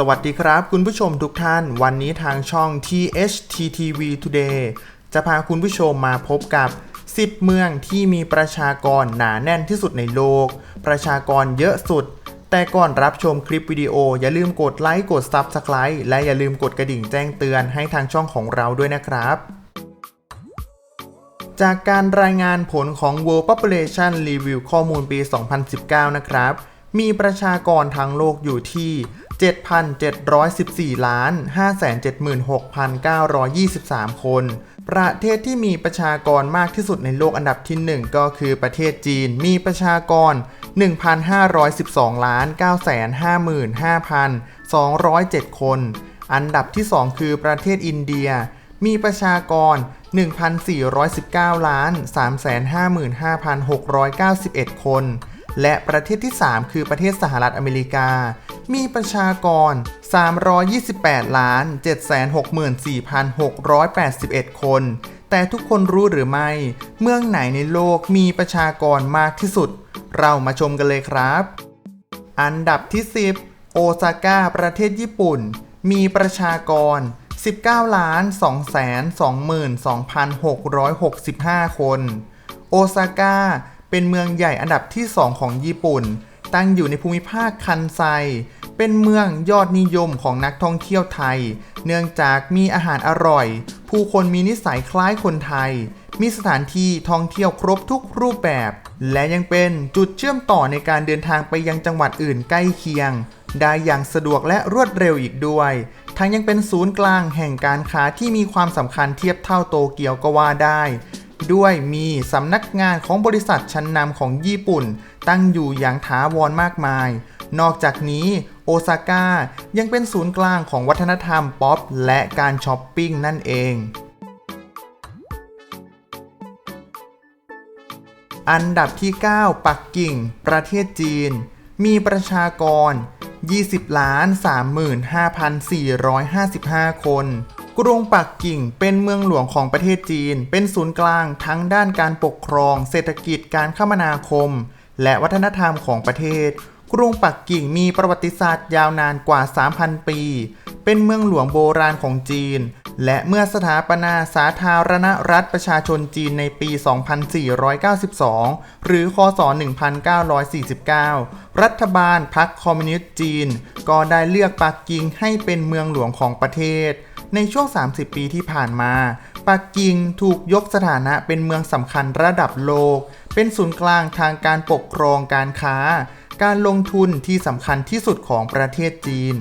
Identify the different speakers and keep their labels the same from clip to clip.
Speaker 1: สวัสดีครับคุณผู้ชมทุกท่าน วันนี้ทางช่อง THTTV Today จะพาคุณผู้ชมมาพบกับ 10 เมืองที่มีประชากรหนาแน่นที่สุดในโลก ประชากรเยอะสุด แต่ก่อนรับชมคลิปวิดีโอ อย่าลืมกดไลค์กด Subscribe และอย่าลืมกดกระดิ่งแจ้งเตือนให้ทางช่องของเราด้วยนะครับจากการรายงานผลของ World Population Review ข้อมูลปี 2019 นะครับ มีประชากรทั้งโลกอยู่ที่ 7,714ล้าน576,923 คน ประเทศที่มีประชากรมากที่สุดในโลกอันดับที่ 1 ก็คือประเทศจีน มีประชากร 1,512ล้าน955,207 คน อันดับที่ 2 คือประเทศอินเดีย มีประชากร 1,419ล้าน355,691 คน และประเทศที่ 3 คือประเทศสหรัฐอเมริกา มีประชากร 328 ล้าน 764,681 คน แต่ทุกคนรู้หรือไม่ เมืองไหนในโลกมีประชากรมากที่สุด เรามาชมกันเลยครับ อันดับที่ 10 โอซาก้าประเทศญี่ปุ่น มีประชากร 19ล้าน2 2 2 6 6 5 คน โอซาก้า เป็นเมืองใหญ่อันดับที่ 2 ของญี่ปุ่น ตั้งอยู่ในภูมิภาคคันไซ เป็นเมืองยอดนิยมของนักท่องเที่ยวไทย เนื่องจากมีอาหารอร่อย ผู้คนมีนิสัยคล้ายคนไทย มีสถานที่ท่องเที่ยวครบทุกรูปแบบ และยังเป็นจุดเชื่อมต่อในการเดินทางไปยังจังหวัดอื่นใกล้เคียง ได้อย่างสะดวกและรวดเร็วอีกด้วยทั้งยังเป็นศูนย์กลางแห่งการค้าที่มีความสำคัญเทียบเท่าโตเกียวก็ว่าได้ ด้วยมีสำนักงานของบริษัทชั้นนำของญี่ปุ่น ตั้งอยู่อย่างถาวรมากมาย นอกจากนี้โอซาก้ายังเป็นศูนย์กลางของวัฒนธรรมป๊อปและการช้อปปิ้งนั่นเองอันดับที่ 9 ปักกิ่ง ประเทศจีน มีประชากร 20 ล้าน 35,455 คน กรุงปักกิ่งเป็นเมืองหลวงของประเทศจีน เป็นศูนย์กลางทั้งด้านการปกครอง เศรษฐกิจการคมนาคม และวัฒนธรรมของประเทศ กรุงปักกิ่งมีประวัติศาสตร์ยาวนานกว่า 3,000 ปี เป็นเมืองหลวงโบราณของจีน และเมื่อสถาปนาสาธารณรัฐประชาชนจีนในปี 2492 หรือคศ 1949 รัฐบาลพรรคคอมมิวนิสต์จีน ก็ได้เลือกปักกิ่งให้เป็นเมืองหลวงของประเทศ ในช่วง 30 ปีที่ผ่านมาปักกิ่งถูกยกสถานะเป็นเมืองสำคัญระดับโลก เป็นศูนย์กลางทางการปกครองการค้า การลงทุนที่สำคัญที่สุดของประเทศจีน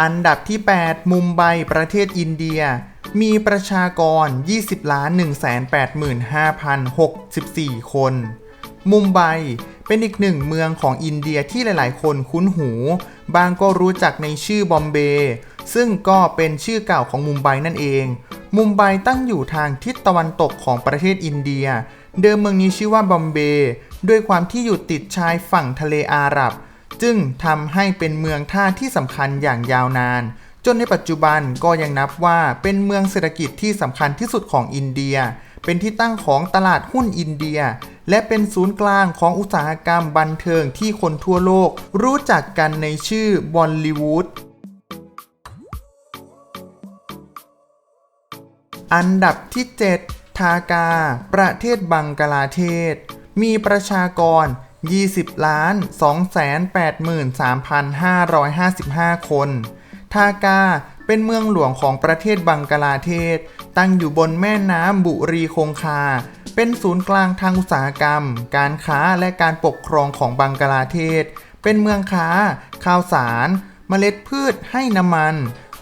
Speaker 1: อันดับที่ 8 มุมไบ ประเทศอินเดีย มีประชากร 20ล้าน185,064 คน มุมไบ เป็นอีกหนึ่งเมืองของอินเดียที่หลาย ๆ คนคุ้นหู บางก็รู้จักในชื่อบอมเบย์ซึ่งก็เป็นชื่อเก่าของมุมไบนั่นเอง มุมไบตั้งอยู่ทางทิศตะวันตกของประเทศอินเดีย เดิมเมืองนี้ชื่อว่าบอมเบย์ด้วยความที่อยู่ติดชายฝั่งทะเลอาหรับ จึงทำให้เป็นเมืองท่าที่สำคัญอย่างยาวนาน จนในปัจจุบันก็ยังนับว่าเป็นเมืองเศรษฐกิจที่สำคัญที่สุดของอินเดีย เป็นที่ตั้งของตลาดหุ้นอินเดีย และเป็นศูนย์กลางของอุตสาหกรรมบันเทิงที่คนทั่วโลก รู้จักกันในชื่อบอลลีวูดอันดับที่ 7 ทากา ประเทศบังกลาเทศ มีประชากร 20ล้าน283,555 คน ทากาเป็นเมืองหลวงของประเทศบังกลาเทศ ตั้งอยู่บนแม่น้ำบุรีคงคา เป็นศูนย์กลางทางอุตสาหกรรม การค้าและการปกครองของบังกลาเทศ เป็นเมืองค้า ข้าวสาร เมล็ดพืชให้น้ำมัน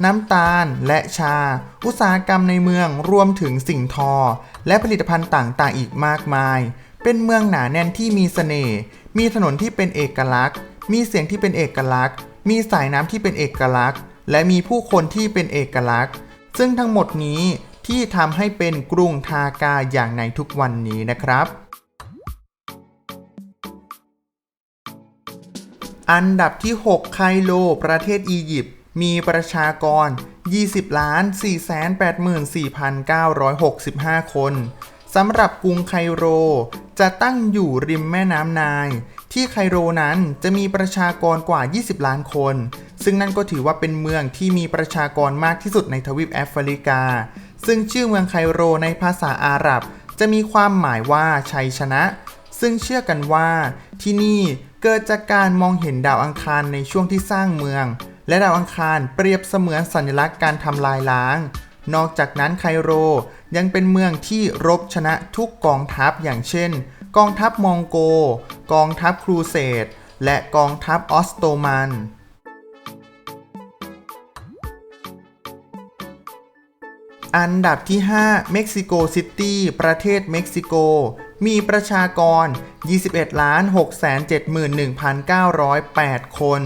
Speaker 1: น้ำตาล และชา อุตสาหกรรมในเมืองรวมถึงสิ่งทอ และผลิตภัณฑ์ต่างๆ อีกมากมาย เป็นเมืองหนาแน่นที่มีเสน่ห์มีถนนที่เป็นเอกลักษณ์ มีเสียงที่เป็นเอกลักษณ์ มีสายน้ำที่เป็นเอกลักษณ์ และมีผู้คนที่เป็นเอกลักษณ์ ซึ่งทั้งหมดนี้ ที่ทำให้เป็นกรุงทากาอย่างในทุกวันนี้นะครับ อันดับที่ 6 ไคโล ประเทศอียิปต์มีประชากร 20 ล้าน 484,965 คน สำหรับกรุงไคโร จะตั้งอยู่ริมแม่น้ำนาย ที่ไคโรนั้นจะมีประชากรกว่า 20 ล้านคน ซึ่งนั่นก็ถือว่าเป็นเมืองที่มีประชากรมากที่สุดในทวีปแอฟริกา ซึ่งชื่อเมืองไคโรในภาษาอาหรับ จะมีความหมายว่าชัยชนะ ซึ่งเชื่อกันว่า ที่นี่เกิดจากการมองเห็นดาวอังคารในช่วงที่สร้างเมือง และดาวอังคารเปรียบเสมือนสัญลักษณ์การทำลายล้าง นอกจากนั้นไคโรยังเป็นเมืองที่รบชนะทุกกองทัพอย่างเช่น กองทัพมองโก กองทัพครูเสดและกองทัพออสโตมัน อันดับที่ 5 เม็กซิโกซิตี้ ประเทศเม็กซิโก มีประชากร 21 671,908 คน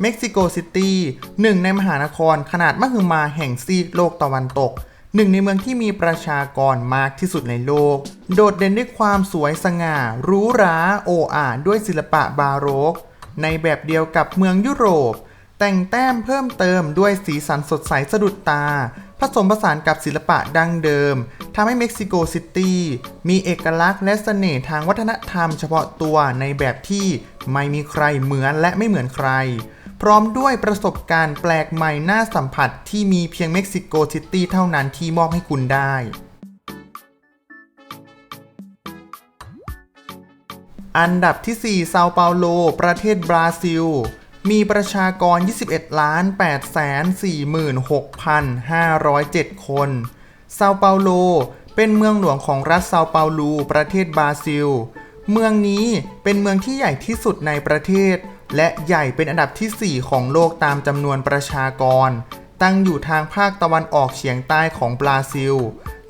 Speaker 1: เม็กซิโกซิตี้หนึ่งในมหานครขนาดมหึมาแห่งซีกโลกตะวันตก หนึ่งในเมืองที่มีประชากรมากที่สุดในโลก โดดเด่นด้วยความสวยสง่าหรูหราโอ้อาด้วยศิลปะบาโรก ในแบบเดียวกับเมืองยุโรป แต่งแต้มเพิ่มเติมด้วยสีสันสดใสสะดุดตา ผสมผสานกับศิลปะดั้งเดิมทำให้เม็กซิโกซิตี้มีเอกลักษณ์และเสน่ห์ทางวัฒนธรรมเฉพาะตัวในแบบที่ไม่มีใครเหมือนและไม่เหมือนใคร พร้อมด้วยประสบการณ์แปลกใหม่น่าสัมผัสที่มีเพียงเม็กซิโกซิตี้เท่านั้นที่มอบให้คุณได้ อันดับที่ 4 เซาเปาโล ประเทศบราซิล มีประชากร 21 ล้าน8แสน46,507 คน เซาเปาโล เป็นเมืองหลวงของรัฐเซาเปาลูประเทศบราซิล เมืองนี้เป็นเมืองที่ใหญ่ที่สุดในประเทศ และใหญ่เป็นอันดับที่ 4 ของโลกตามจำนวนประชากร ตั้งอยู่ทางภาคตะวันออกเฉียงใต้ของบราซิล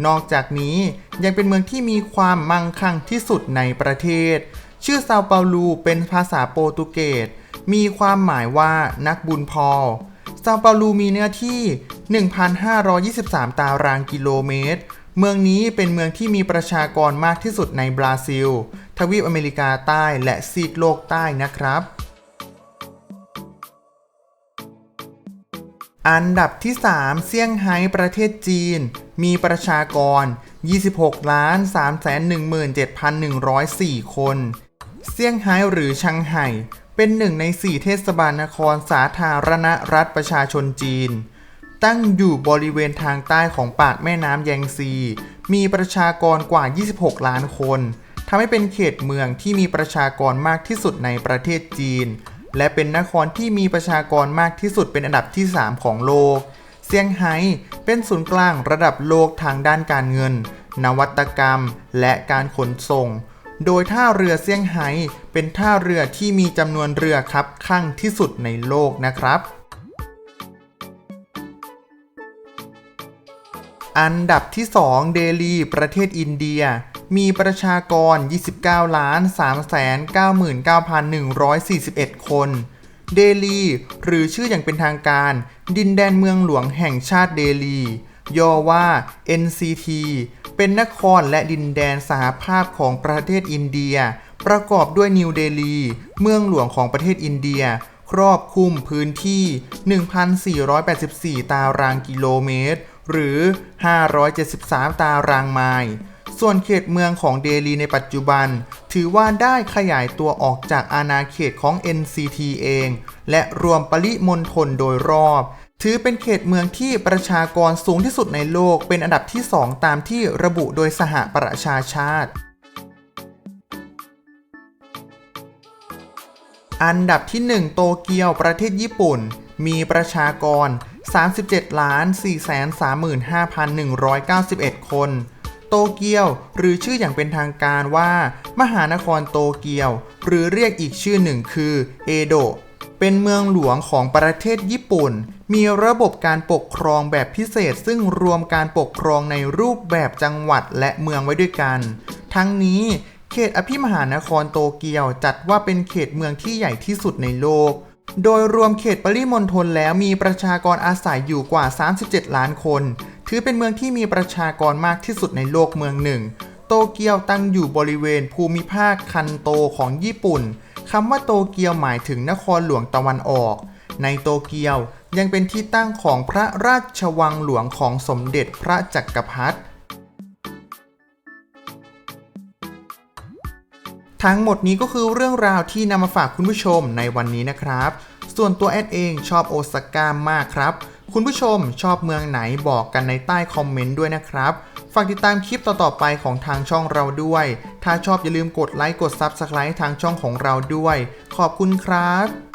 Speaker 1: นอกจากนี้ยังเป็นเมืองที่มีความมั่งคั่งที่สุดในประเทศ ชื่อเซาเปาลูเป็นภาษาโปรตุเกส มีความหมายว่านักบุญพอลซาเปาลูมีเนื้อที่ 1,523 ตารางกิโลเมตร เมืองนี้เป็นเมืองที่มีประชากรมากที่สุดในบราซิล ทวีปอเมริกาใต้และซีกโลกใต้นะครับ อันดับที่ 3 เซี่ยงไฮ้ประเทศจีน มีประชากร 26 ล้าน 3 1 7 1 0 4 คน เซี่ยงไฮ้หรือชังไห่ เป็นหนึ่งใน4เทศบาลนครสาธารณรัฐประชาชนจีน ตั้งอยู่บริเวณทางใต้ของปากแม่น้ำแยงซี มีประชากรกว่า 26 ล้านคนทำให้เป็นเขตเมืองที่มีประชากรมากที่สุดในประเทศจีน และเป็นนครที่มีประชากรมากที่สุดเป็นอันดับที่ 3 ของโลก เซี่ยงไฮ้เป็นศูนย์กลางระดับโลกทางด้านการเงิน นวัตกรรม และการขนส่ง โดยท่าเรือเซี่ยงไฮ้เป็นท่าเรือที่มีจำนวนเรือครับข้างที่สุดในโลกนะครับ อันดับที่ 2 เดลี ประเทศอินเดีย มีประชากร 29 ล้าน 3 99,141 คน เดลี หรือชื่ออย่างเป็นทางการ ดินแดนเมืองหลวงแห่งชาติเดลี ย่อว่า NCT เป็นนครและดินแดนสหภาพของประเทศอินเดีย ประกอบด้วยนิวเดลี เมืองหลวงของประเทศอินเดีย ครอบคลุมพื้นที่ 1,484 ตารางกิโลเมตร หรือ 573 ตารางไมล์ส่วนเขตเมืองของเดลีในปัจจุบัน ถือว่าได้ขยายตัวออกจากอาณาเขตของ NCT เอง และรวมปริมณฑลโดยรอบ ถือเป็นเขตเมืองที่ประชากรสูงที่สุดในโลกเป็นอันดับที่ 2 ตามที่ระบุโดยสหประชาชาติ อันดับที่ 1 โตเกียวประเทศญี่ปุ่น มีประชากร 37ล้าน435,191 คน โตเกียวหรือชื่ออย่างเป็นทางการว่า มหานครโตเกียว หรือเรียกอีกชื่อหนึ่งคือเอโดะ เป็นเมืองหลวงของประเทศญี่ปุ่น มีระบบการปกครองแบบพิเศษ ซึ่งรวมการปกครองในรูปแบบจังหวัดและเมืองไว้ด้วยกัน ทั้งนี้เขตอภิมหานครโตเกียวจัดว่าเป็นเขตเมืองที่ใหญ่ที่สุดในโลก โดยรวมเขตปริมณฑลแล้วมีประชากรอาศัยอยู่กว่า 37 ล้านคน ถือเป็นเมืองที่มีประชากรมากที่สุดในโลกเมืองหนึ่ง โตเกียวตั้งอยู่บริเวณภูมิภาคคันโตของญี่ปุ่น คำว่าโตเกียวหมายถึงนครหลวงตะวันออก ในโตเกียวยังเป็นที่ตั้งของพระราชวังหลวงของสมเด็จพระจักรพรรดิทั้งหมดนี้ก็คือเรื่องราวที่นำมาฝากคุณผู้ชมในวันนี้นะครับ ส่วนตัวแอดเองชอบโอซาก้ามากครับ คุณผู้ชมชอบเมืองไหนบอกกันในใต้คอมเมนต์ด้วยนะครับ ฝากติดตามคลิปต่อๆไปของทางช่องเราด้วย ถ้าชอบอย่าลืมกดไลค์กด Subscribe ทางช่องของเราด้วย ขอบคุณครับ